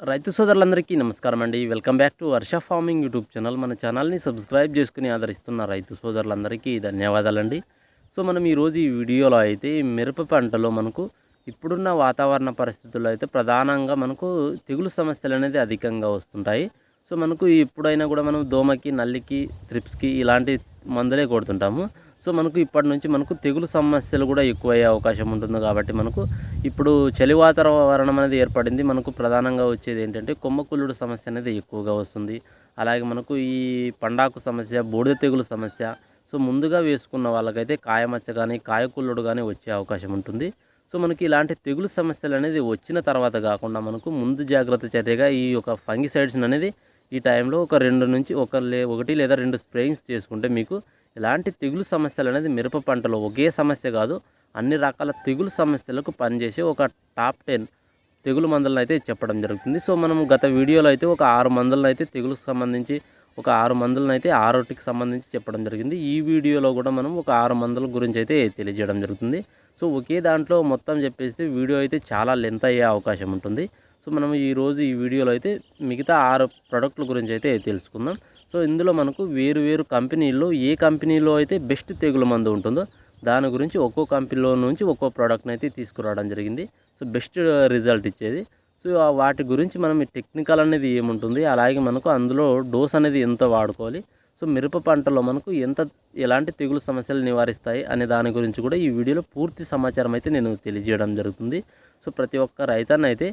రైతు సోదరులందరికీ నమస్కారం అండి. Welcome back to Varsha farming YouTube channel. మన ఛానల్ని సబ్స్క్రైబ్ చేసుకుని ఆదరిస్తున్న రైతు సోదరులందరికీ ధన్యవాదాలండి. సో మనం ఈరోజు ఈ వీడియోలో అయితే మిరప పంటలో మనకు ఇప్పుడున్న వాతావరణ పరిస్థితుల్లో అయితే ప్రధానంగా మనకు తెగులు సమస్యలు అనేది అధికంగా వస్తుంటాయి. సో మనకు ఎప్పుడైనా కూడా మనం దోమకి నల్లికి త్రిప్స్కి ఇలాంటి మందులే కొడుతుంటాము. సో మనకు ఇప్పటి నుంచి మనకు తెగులు సమస్యలు కూడా ఎక్కువయ్యే అవకాశం ఉంటుంది కాబట్టి మనకు ఇప్పుడు చలి వాతావరణం అనేది ఏర్పడింది. మనకు ప్రధానంగా వచ్చేది ఏంటంటే కొమ్మకుళ్ళుడు సమస్య అనేది ఎక్కువగా వస్తుంది. అలాగే మనకు ఈ పండాకు సమస్య బూడిద తెగులు సమస్య సో ముందుగా వేసుకున్న వాళ్ళకైతే కాయమచ్చ కానీ కాయకుళ్ళుడు కానీ వచ్చే అవకాశం ఉంటుంది. సో మనకి ఇలాంటి తెగులు సమస్యలు అనేది వచ్చిన తర్వాత కాకుండా మనకు ముందు జాగ్రత్త చర్యగా ఈ యొక్క ఫంగిసైడ్స్ అనేది ఈ టైంలో ఒక రెండు నుంచి ఒక లే ఒకటి లేదా రెండు స్ప్రేయింగ్స్ చేసుకుంటే మీకు ఇలాంటి తెగులు సమస్యలు అనేది మిరప పంటలో ఒకే సమస్య కాదు అన్ని రకాల తెగులు సమస్యలకు పనిచేసే ఒక టాప్ టెన్ తెగులు మందులను అయితే చెప్పడం జరుగుతుంది. సో మనం గత వీడియోలో అయితే ఒక ఆరు మందులను అయితే తెగులుకు సంబంధించి ఒక ఆరు మందులను అయితే ఆరోటికి సంబంధించి చెప్పడం జరిగింది. ఈ వీడియోలో కూడా మనం ఒక ఆరు మందుల గురించి అయితే తెలియజేయడం జరుగుతుంది. సో ఒకే దాంట్లో మొత్తం చెప్పేస్తే వీడియో అయితే చాలా లెంత్ అయ్యే అవకాశం ఉంటుంది. సో మనం ఈరోజు ఈ వీడియోలో అయితే మిగతా ఆరు ప్రొడక్ట్ల గురించి అయితే తెలుసుకుందాం. సో ఇందులో మనకు వేరు వేరు కంపెనీల్లో ఏ కంపెనీలో అయితే బెస్ట్ తెగులు మందు ఉంటుందో దాని గురించి ఒక్కో కంపెనీలో నుంచి ఒక్కో ప్రోడక్ట్ని అయితే తీసుకురావడం జరిగింది. సో బెస్ట్ రిజల్ట్ ఇచ్చేది. సో వాటి గురించి మనం టెక్నికల్ అనేది ఏముంటుంది? అలాగే మనకు అందులో డోస్ అనేది ఎంత వాడుకోవాలి? సో మిరప పంటలో మనకు ఎంత ఎలాంటి తెగులు సమస్యలు నివారిస్తాయి అనే దాని గురించి కూడా ఈ వీడియోలో పూర్తి సమాచారం అయితే నేను తెలియజేయడం జరుగుతుంది. సో ప్రతి ఒక్క రైతాన్ని అయితే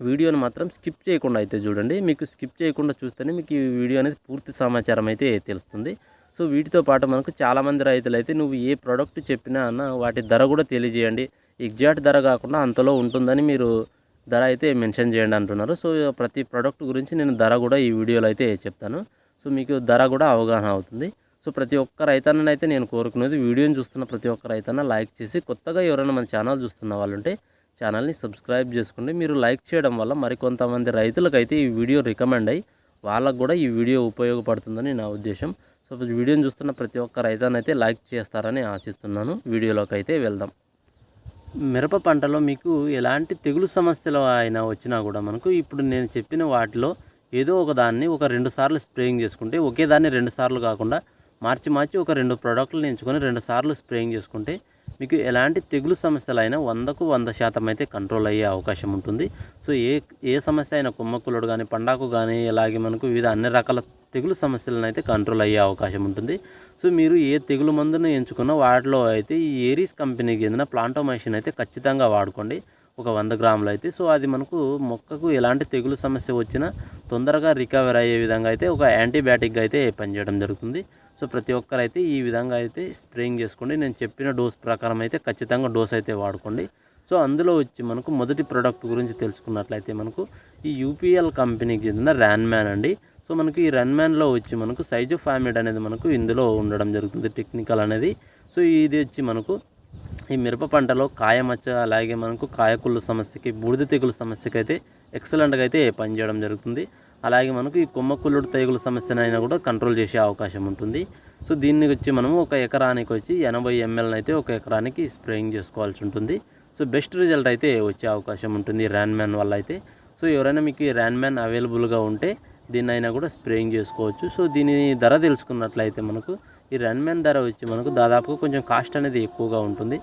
వీడియోని మాత్రం స్కిప్ చేయకుండా అయితే చూడండి. మీకు స్కిప్ చేయకుండా చూస్తేనే మీకు ఈ వీడియో అనేది పూర్తి సమాచారం అయితే తెలుస్తుంది. సో వీటితో పాటు మనకు చాలామంది రైతులు అయితే నువ్వు ఏ ప్రోడక్ట్ చెప్పినా అన్న వాటి ధర కూడా తెలియజేయండి. ఎగ్జాక్ట్ ధర కాకుండా అంతలో ఉంటుందని మీరు ధర అయితే మెన్షన్ చేయండి అంటున్నారు. సో ప్రతి ప్రోడక్ట్ గురించి నేను ధర కూడా ఈ వీడియోలో అయితే చెప్తాను. సో మీకు ధర కూడా అవగాహన అవుతుంది. సో ప్రతి ఒక్క రైతన్నని అయితే నేను కోరుకునేది వీడియోని చూస్తున్న ప్రతి ఒక్క రైతన్న లైక్ చేసి కొత్తగా ఎవరైనా మన ఛానల్ చూస్తున్న వాళ్ళు ఉంటే ఛానల్ని సబ్స్క్రైబ్ చేసుకోండి. మీరు లైక్ చేయడం వల్ల మరికొంతమంది రైతులకైతే ఈ వీడియో రికమెండ్ అయ్యి వాళ్ళకు కూడా ఈ వీడియో ఉపయోగపడుతుందని నా ఉద్దేశం. సో వీడియోని చూస్తున్న ప్రతి ఒక్క రైతానైతే లైక్ చేస్తారని ఆశిస్తున్నాను. వీడియోలోకి అయితే వెళ్దాం. మిరప పంటలో మీకు ఎలాంటి తెగులు సమస్యలు అయినా వచ్చినా కూడా మనకు ఇప్పుడు నేను చెప్పిన వాటిలో ఏదో ఒక దాన్ని ఒక రెండు సార్లు స్ప్రేయింగ్ చేసుకుంటే ఒకే దాన్ని రెండు సార్లు కాకుండా మార్చి మార్చి ఒక రెండు ప్రోడక్ట్లు ఎంచుకొని రెండు సార్లు స్ప్రేయింగ్ చేసుకుంటే మీకు ఎలాంటి తెగులు సమస్యలు అయినా వందకు వంద శాతం అయితే కంట్రోల్ అయ్యే అవకాశం ఉంటుంది. సో ఏ ఏ సమస్య అయినా కుమ్మకులుడు కానీ పండాకు కానీ ఇలాగే మనకు వివిధ అన్ని రకాల తెగులు సమస్యలను అయితే కంట్రోల్ అయ్యే అవకాశం ఉంటుంది. సో మీరు ఏ తెగులు మందును ఎంచుకున్నా వాటిలో అయితే ఈ ఏరీస్ కంపెనీకి చెందిన ప్లాంటోమైసిన్ అయితే ఖచ్చితంగా వాడుకోండి. ఒక వంద గ్రాములు అయితే. సో అది మనకు మొక్కకు ఎలాంటి తెగులు సమస్య వచ్చినా తొందరగా రికవర్ అయ్యే విధంగా అయితే ఒక యాంటీబయాటిక్గా అయితే పనిచేయడం జరుగుతుంది. సో ప్రతి ఒక్కరైతే ఈ విధంగా అయితే స్ప్రేయింగ్ చేసుకోండి. నేను చెప్పిన డోస్ ప్రకారం అయితే ఖచ్చితంగా డోస్ అయితే వాడుకోండి. సో అందులో వచ్చి మనకు మొదటి ప్రోడక్ట్ గురించి తెలుసుకున్నట్లయితే మనకు ఈ యూపీఎల్ కంపెనీకి చెందిన ర్యాన్మ్యాన్ అండి. సో మనకి ఈ రన్మ్యాన్లో వచ్చి మనకు సైజు ఫామిడ్ అనేది మనకు ఇందులో ఉండడం జరుగుతుంది టెక్నికల్ అనేది. సో ఇది వచ్చి మనకు ఈ మిరప పంటలో కాయమచ్చ అలాగే మనకు కాయకుళ్ళు సమస్యకి బూడిద తెగులు సమస్యకి అయితే ఎక్సలెంట్గా అయితే పనిచేయడం జరుగుతుంది. అలాగే మనకు ఈ కొమ్మకుళ్ళుడు తెగులు సమస్యనైనా కూడా కంట్రోల్ చేసే అవకాశం ఉంటుంది. సో దీన్ని వచ్చి మనము ఒక ఎకరానికి వచ్చి ఎనభై ఎంఎల్ని అయితే ఒక ఎకరానికి స్ప్రేయింగ్ చేసుకోవాల్సి ఉంటుంది. సో బెస్ట్ రిజల్ట్ అయితే వచ్చే అవకాశం ఉంటుంది ర్యాన్మ్యాన్ వల్ల అయితే. సో ఎవరైనా మీకు ఈ ర్యాన్మ్యాన్ అవైలబుల్గా ఉంటే దీన్ని అయినా కూడా స్ప్రేయింగ్ చేసుకోవచ్చు. సో దీని ధర తెలుసుకున్నట్లయితే మనకు ఈ రన్మ్యాన్ ధర వచ్చి మనకు దాదాపుగా కొంచెం కాస్ట్ అనేది ఎక్కువగా ఉంటుంది.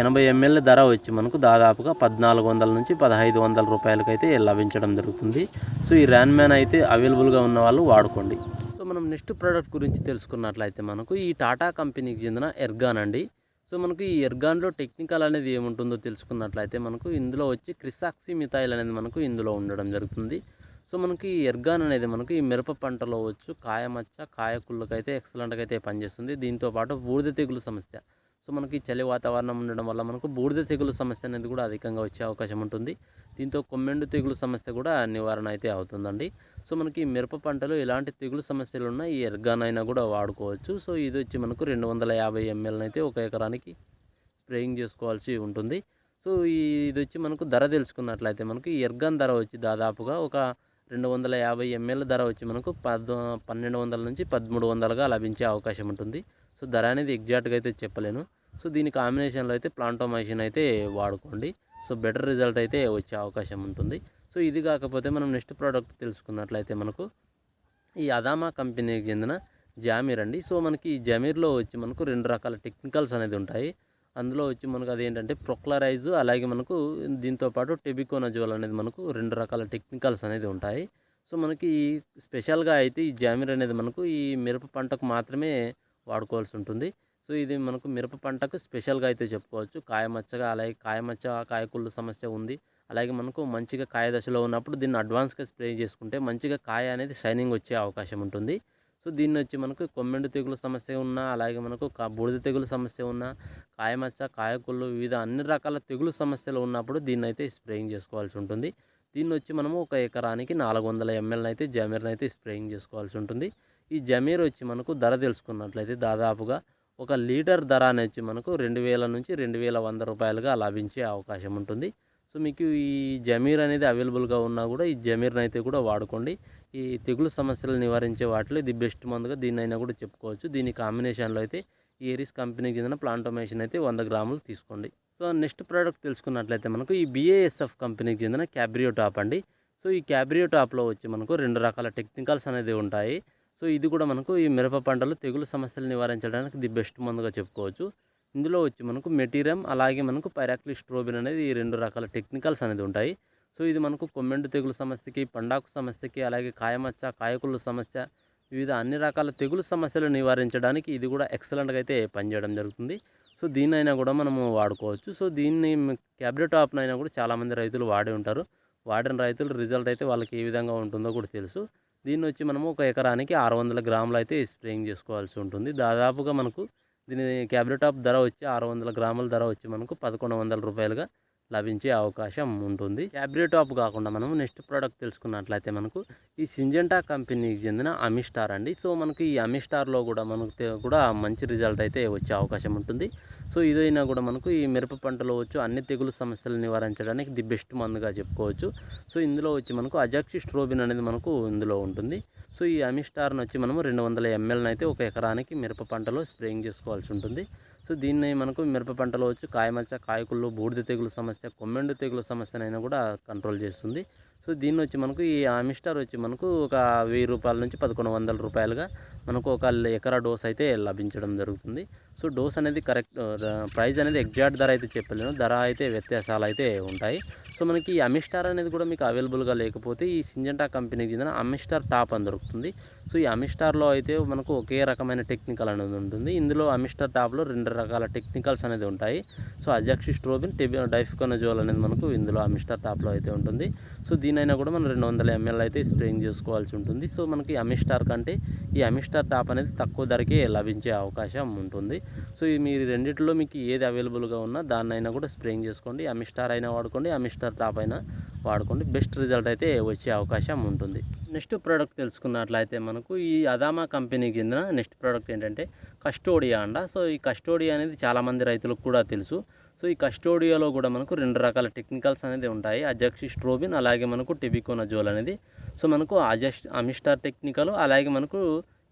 ఎనభై ఎంఎల్ ధర వచ్చి మనకు దాదాపుగా పద్నాలుగు వందల నుంచి పదహైదు వందల రూపాయలకైతే లభించడం జరుగుతుంది. సో ఈ ర్యాన్మ్యాన్ అయితే అవైలబుల్గా ఉన్న వాళ్ళు వాడుకోండి. సో మనం నెక్స్ట్ ప్రోడక్ట్ గురించి తెలుసుకున్నట్లయితే మనకు ఈ టాటా కంపెనీకి చెందిన ఎర్గాన్ అండి. సో మనకు ఈ ఎర్గాన్లో టెక్నికల్ అనేది ఏముంటుందో తెలుసుకున్నట్లయితే మనకు ఇందులో వచ్చి క్రిసాక్సి మిథాయిల్ అనేది మనకు ఇందులో ఉండడం జరుగుతుంది. సో మనకి ఈ ఎర్గాన్ అనేది మనకు ఈ మిరప పంటలో వచ్చు కాయమచ్చ కాయకుళ్ళకైతే ఎక్సలెంట్గా అయితే పనిచేస్తుంది. దీంతో పాటు బూడిద తెగులు సమస్య. సో మనకి చలి వాతావరణం ఉండడం వల్ల మనకు బూడిద తెగులు సమస్య అనేది కూడా అధికంగా వచ్చే అవకాశం ఉంటుంది. దీంతో కొమ్మెండు తెగులు సమస్య కూడా నివారణ అయితే అవుతుందండి. సో మనకి మిరప పంటలో ఎలాంటి తెగులు సమస్యలు ఉన్నా ఈ ఎర్గాన్ అయినా కూడా వాడుకోవచ్చు. సో ఇది వచ్చి మనకు రెండు వందల యాభై ఎంఎల్ని అయితే ఒక ఎకరానికి స్ప్రేయింగ్ చేసుకోవాల్సి ఉంటుంది. సో ఈ ఇది వచ్చి మనకు ధర తెలుసుకున్నట్లయితే మనకి ఈ ఎర్గాన్ ధర వచ్చి దాదాపుగా ఒక రెండు వందల యాభై ఎంఎల్ ధర వచ్చి మనకు పద్ పన్నెండు వందల నుంచి పదమూడు వందలుగా లభించే అవకాశం ఉంటుంది. సో ధర అనేది ఎగ్జాక్ట్గా అయితే చెప్పలేను. సో దీని కాంబినేషన్లో అయితే ప్లాంటోమైసిన్ అయితే వాడుకోండి. సో బెటర్ రిజల్ట్ అయితే వచ్చే అవకాశం ఉంటుంది. సో ఇది కాకపోతే మనం నెక్స్ట్ ప్రోడక్ట్ తెలుసుకున్నట్లయితే మనకు ఈ అదామా కంపెనీకి చెందిన జామీర్ అండి. సో మనకి ఈ జమీర్లో వచ్చి మనకు రెండు రకాల టెక్నికల్స్ అనేది ఉంటాయి. అందులో వచ్చి మనకు అదేంటంటే ప్రొక్లరైజ్ అలాగే మనకు దీంతో పాటు టెబికోనజోల్ అనేది మనకు రెండు రకాల టెక్నికల్స్ అనేది ఉంటాయి. సో మనకి స్పెషల్గా అయితే ఈ జామీర్ అనేది మనకు ఈ మిరప పంటకు మాత్రమే వాడుకోవాల్సి ఉంటుంది. సో ఇది మనకు మిరప పంటకు స్పెషల్గా అయితే చెప్పుకోవచ్చు. కాయమచ్చగా అలాగే కాయమచ్చ కాయకుళ్ళు సమస్య ఉంది. అలాగే మనకు మంచిగా కాయ దశలో ఉన్నప్పుడు దీన్ని అడ్వాన్స్గా స్ప్రే చేసుకుంటే మంచిగా కాయ అనేది షైనింగ్ వచ్చే అవకాశం ఉంటుంది. సో దీన్ని వచ్చి మనకు కొమ్మెండు తెగులు సమస్య ఉన్నా అలాగే మనకు కా బూడిద తెగులు సమస్య ఉన్నా కాయమచ్చ కాయకుళ్ళు వివిధ అన్ని రకాల తెగులు సమస్యలు ఉన్నప్పుడు దీన్ని అయితే స్ప్రేయింగ్ చేసుకోవాల్సి ఉంటుంది. దీన్ని వచ్చి మనము ఒక ఎకరానికి నాలుగు వందల ఎంఎల్ని అయితే జమీర్ని అయితే స్ప్రేయింగ్ చేసుకోవాల్సి ఉంటుంది. ఈ జమీర్ వచ్చి మనకు ధర తెలుసుకున్నట్లయితే దాదాపుగా ఒక లీటర్ ధర అనేది మనకు రెండు వేల నుంచి రెండు వేల వంద రూపాయలుగా లభించే అవకాశం ఉంటుంది. సో మీకు ఈ జమీర్ అనేది అవైలబుల్గా ఉన్నా కూడా ఈ జమీర్ని అయితే కూడా వాడుకోండి. ఈ తెగులు సమస్యలు నివారించే వాటిలో ఇది బెస్ట్ మందుగా దీన్ని కూడా చెప్పుకోవచ్చు. దీని కాంబినేషన్లో అయితే ఏరిస్ కంపెనీకి చెందిన ప్లాంటోమేషన్ అయితే వంద గ్రాములు తీసుకోండి. సో నెక్స్ట్ ప్రోడక్ట్ తెలుసుకున్నట్లయితే మనకు ఈ బిఏఎస్ఎఫ్ కంపెనీకి చెందిన క్యాబ్రియో టాప్ అండి. సో ఈ క్యాబ్రియో టాప్లో వచ్చి మనకు రెండు రకాల టెక్నికల్స్ అనేది ఉంటాయి. సో ఇది కూడా మనకు ఈ మిరప పంటలు తెగులు సమస్యలు నివారించడానికి ది బెస్ట్ మందుగా చెప్పుకోవచ్చు. ఇందులో వచ్చి మనకు మెటీరియం అలాగే మనకు పైరాక్లి స్ట్రోబిన్ అనేది ఈ రెండు రకాల టెక్నికల్స్ అనేది ఉంటాయి. సో ఇది మనకు కొమ్మెండు తెగులు సమస్యకి పండాకు సమస్యకి అలాగే కాయమచ్చ కాయకుళ్ళు సమస్య వివిధ అన్ని రకాల తెగులు సమస్యలు నివారించడానికి ఇది కూడా ఎక్సలెంట్గా అయితే పనిచేయడం జరుగుతుంది. సో దీన్నైనా కూడా మనము వాడుకోవచ్చు. సో దీన్ని క్యాబ్లెట్ ఆప్నైనా కూడా చాలామంది రైతులు వాడి ఉంటారు. వాడిన రైతులు రిజల్ట్ అయితే వాళ్ళకి ఏ విధంగా ఉంటుందో కూడా తెలుసు. దీన్ని వచ్చి మనము ఒక ఎకరానికి ఆరు వందల గ్రాములు అయితే స్ప్రేయింగ్ చేసుకోవాల్సి ఉంటుంది. దాదాపుగా మనకు దీని క్యాబ్లెట్ ఆప్ ధర వచ్చి ఆరు వందల గ్రాముల ధర వచ్చి మనకు పదకొండు వందల రూపాయలుగా లభించే అవకాశం ఉంటుంది. క్యాబ్రియో టాప్ కాకుండా మనం నెక్స్ట్ ప్రోడక్ట్ తెలుసుకున్నట్లయితే మనకు ఈ సింజెంటా కంపెనీకి చెందిన అమిస్టార్ అండి. సో మనకి ఈ అమిస్టార్లో కూడా మనకు కూడా మంచి రిజల్ట్ అయితే వచ్చే అవకాశం ఉంటుంది. సో ఇదైనా కూడా మనకు ఈ మిరప పంటలో వచ్చి అన్ని తెగులు సమస్యలు నివారించడానికి ది బెస్ట్ మందుగా చెప్పుకోవచ్చు. సో ఇందులో వచ్చి మనకు అజాక్సి స్ట్రోబిన్ అనేది మనకు ఇందులో ఉంటుంది. సో ఈ అమిస్టార్ని వచ్చి మనము రెండు వందల ఎంఎల్ని అయితే ఒక ఎకరానికి మిరప పంటలో స్ప్రేయింగ్ చేసుకోవాల్సి ఉంటుంది. సో దీన్ని మనకు మిరప పంటలో వచ్చి కాయమచ్చ కాయకుళ్ళు బూడిద తెగులు సమస్య కొమ్మెండు తెగులు సమస్యనైనా కూడా కంట్రోల్ చేస్తుంది. సో దీన్ని వచ్చి మనకు ఈ అమిస్టార్ వచ్చి మనకు ఒక వెయ్యి రూపాయల నుంచి పదకొండు వందల రూపాయలుగా మనకు ఒక ఎకరా డోస్ అయితే లభించడం జరుగుతుంది. సో డోస్ అనేది కరెక్ట్ ప్రైస్ అనేది ఎగ్జాక్ట్ ధర అయితే చెప్పలేను. ధర అయితే వ్యత్యాసాలు అయితే ఉంటాయి. సో మనకి ఈ అమిస్టార్ అనేది కూడా మీకు అవైలబుల్గా లేకపోతే ఈ సింజంటా కంపెనీకి చెందిన అమిస్టార్ టాప్ అని దొరుకుతుంది. సో ఈ అమిస్టార్లో అయితే మనకు ఒకే రకమైన టెక్నికల్ అనేది ఉంటుంది. ఇందులో అమిస్టార్ టాప్లో రెండు రకాల టెక్నికల్స్ అనేది ఉంటాయి. సో అజాక్షి స్ట్రోబిన్ టెబి డైఫికోనజోల్ అనేది మనకు ఇందులో అమిస్టార్ టాప్లో అయితే ఉంటుంది. సో దీనైనా కూడా మనం రెండు వందల ఎంఎల్ అయితే స్ప్రేయింగ్ చేసుకోవాల్సి ఉంటుంది. సో మనకి అమిస్టార్ కంటే ఈ అమిస్టార్ టాప్ అనేది తక్కువ ధరకే లభించే అవకాశం ఉంటుంది. సో ఈ మీరు రెండిట్లో మీకు ఏది అవైలబుల్గా ఉన్నా దాన్నైనా కూడా స్ప్రేయింగ్ చేసుకోండి. అమిస్టార్ అయినా వాడుకోండి అమిస్టార్ టాప్ అయినా వాడుకోండి. బెస్ట్ రిజల్ట్ అయితే వచ్చే అవకాశం ఉంటుంది. నెక్స్ట్ ప్రోడక్ట్ తెలుసుకున్నట్లయితే మనకు ఈ అదామా కంపెనీ కింద నెక్స్ట్ ప్రోడక్ట్ ఏంటంటే కస్టోడియా అండ సో ఈ కస్టోడియా అనేది చాలామంది రైతులకు కూడా తెలుసు. సో ఈ కస్టోడియోలో కూడా మనకు రెండు రకాల టెక్నికల్స్ అనేది ఉంటాయి. అజక్సి స్ట్రోబిన్ అలాగే మనకు టెబికోనజోల్ అనేది. సో మనకు అజస్ట్ అమిస్టార్ టెక్నికల్ అలాగే మనకు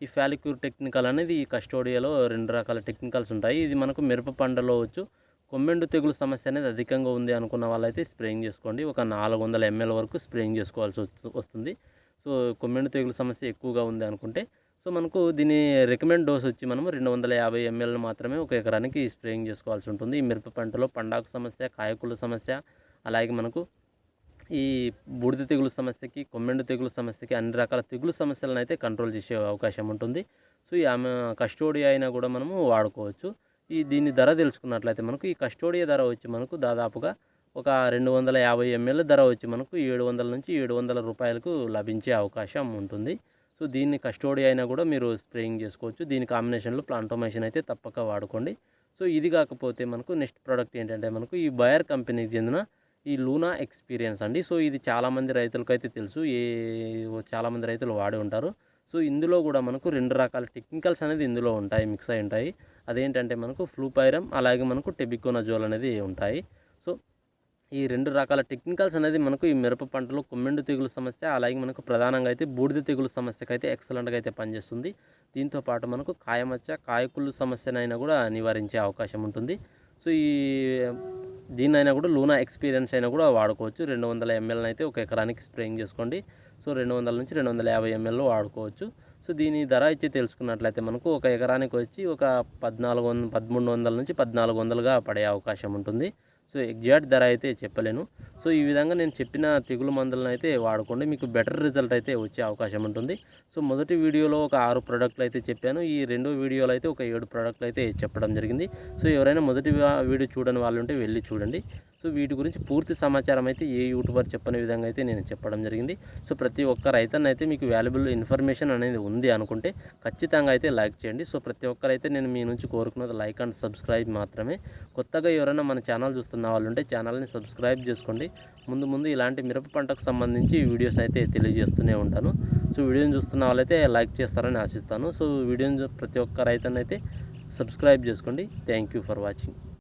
ఈ ఫాలిక్యూర్ టెక్నికల్ అనేది ఈ కస్టోడియాలో రెండు రకాల టెక్నికల్స్ ఉంటాయి. ఇది మనకు మిరప పంటలో వచ్చు. కొమ్మెండు తెగులు సమస్య అనేది అధికంగా ఉంది అనుకున్న వాళ్ళైతే స్ప్రేయింగ్ చేసుకోండి. ఒక నాలుగు వందల ఎంఎల్ వరకు స్ప్రేయింగ్ చేసుకోవాల్సి వస్తుంది. సో కొమ్మెండు తెగులు సమస్య ఎక్కువగా ఉంది అనుకుంటే సో మనకు దీని రికమెండ్ డోస్ వచ్చి మనము రెండు వందల యాభై ఎంఎల్ మాత్రమే ఒక ఎకరానికి స్ప్రేయింగ్ చేసుకోవాల్సి ఉంటుంది. ఈ మిరప పంటలో పండాకు సమస్య కాయకుల సమస్య అలాగే మనకు ఈ బూడిద తెగులు సమస్యకి కొమ్మెండు తెగులు సమస్యకి అన్ని రకాల తెగులు సమస్యలను అయితే కంట్రోల్ చేసే అవకాశం ఉంటుంది. సో ఈ ఆమె కస్టోడియా అయినా కూడా మనము వాడుకోవచ్చు. ఈ దీని ధర తెలుసుకున్నట్లయితే మనకు ఈ కస్టోడియా ధర వచ్చి మనకు దాదాపుగా ఒక రెండు వందల యాభై ఎంఎల్ ధర వచ్చి మనకు ఏడు వందల నుంచి ఏడు వందల రూపాయలకు లభించే అవకాశం ఉంటుంది. సో దీన్ని కస్టోడీ అయినా కూడా మీరు స్ప్రేయింగ్ చేసుకోవచ్చు. దీని కాంబినేషన్లో ప్లాంటోమేషన్ అయితే తప్పక వాడుకోండి. సో ఇది కాకపోతే మనకు నెక్స్ట్ ప్రోడక్ట్ ఏంటంటే మనకు ఈ బయర్ కంపెనీకి చెందిన ఈ లూనా ఎక్స్పీరియన్స్ అండి. సో ఇది చాలామంది రైతులకు అయితే తెలుసు. ఏ చాలామంది రైతులు వాడి ఉంటారు. సో ఇందులో కూడా మనకు రెండు రకాల టెక్నికల్స్ అనేది ఇందులో ఉంటాయి మిక్స్ అయి ఉంటాయి. అదేంటంటే మనకు ఫ్లూపైరమ్ అలాగే మనకు టెబికోనజోల్ అనేది ఉంటాయి. ఈ రెండు రకాల టెక్నికల్స్ అనేది మనకు ఈ మిరప పంటలో కొమ్మెండు తెగులు సమస్య అలాగే మనకు ప్రధానంగా అయితే బూడిద తెగులు సమస్యకు అయితే ఎక్సలెంట్గా అయితే పనిచేస్తుంది. దీంతో పాటు మనకు కాయమచ్చ కాయకుళ్ళు సమస్యనైనా కూడా నివారించే అవకాశం ఉంటుంది. సో ఈ దీన్నైనా కూడా లూనా ఎక్స్పీరియన్స్ అయినా కూడా వాడుకోవచ్చు. రెండు వందల ఎంఎల్ అయితే ఒక ఎకరానికి స్ప్రేయింగ్ చేసుకోండి. సో రెండు వందల నుంచి రెండు వందల యాభై ఎంఎల్ వాడుకోవచ్చు. సో దీని ధర ఇచ్చి తెలుసుకున్నట్లయితే మనకు ఒక ఎకరానికి వచ్చి ఒక పద్నాలుగు వంద పదమూడు వందల నుంచి పద్నాలుగు వందలుగా పడే అవకాశం ఉంటుంది. సో ఎగ్జాక్ట్ ధర అయితే చెప్పలేను. సో ఈ విధంగా నేను చెప్పిన తెగులు మందులను అయితే వాడుకోండి మీకు బెటర్ రిజల్ట్ అయితే వచ్చే అవకాశం ఉంటుంది. సో మొదటి వీడియోలో ఒక ఆరు ప్రోడక్ట్లు అయితే చెప్పాను. ఈ రెండో వీడియోలో అయితే ఒక ఏడు ప్రోడక్ట్లు అయితే చెప్పడం జరిగింది. సో ఎవరైనా మొదటి వీడియో చూడని వాళ్ళు ఉంటే వెళ్ళి చూడండి. సో వీటి గురించి పూర్తి సమాచారం అయితే ఏ యూట్యూబర్ చెప్పని విధంగా అయితే నేను చెప్పడం జరిగింది. సో ప్రతి ఒక్క రైతన్న అయితే మీకు వాల్యుబుల్ ఇన్ఫర్మేషన్ అనేది ఉంది అనుకుంటే ఖచ్చితంగా అయితే లైక్ చేయండి. సో ప్రతి ఒక్కరైతే నేను మీ నుంచి కోరుకున్నది లైక్ అండ్ సబ్స్క్రైబ్ మాత్రమే. కొత్తగా ఎవరైనా మన ఛానల్ చూస్తున్న వాళ్ళు ఉంటే ఛానల్ని సబ్స్క్రైబ్ చేసుకోండి. ముందు ముందు ఇలాంటి మిరప పంటకు సంబంధించి వీడియోస్ అయితే తెలియజేస్తూనే ఉంటాను. సో వీడియోని చూస్తున్న వాళ్ళైతే లైక్ చేస్తారని ఆశిస్తాను. సో వీడియోని చూ- ప్రతి ఒక్క రైతన్నైతే సబ్స్క్రైబ్ చేసుకోండి. Thank you for watching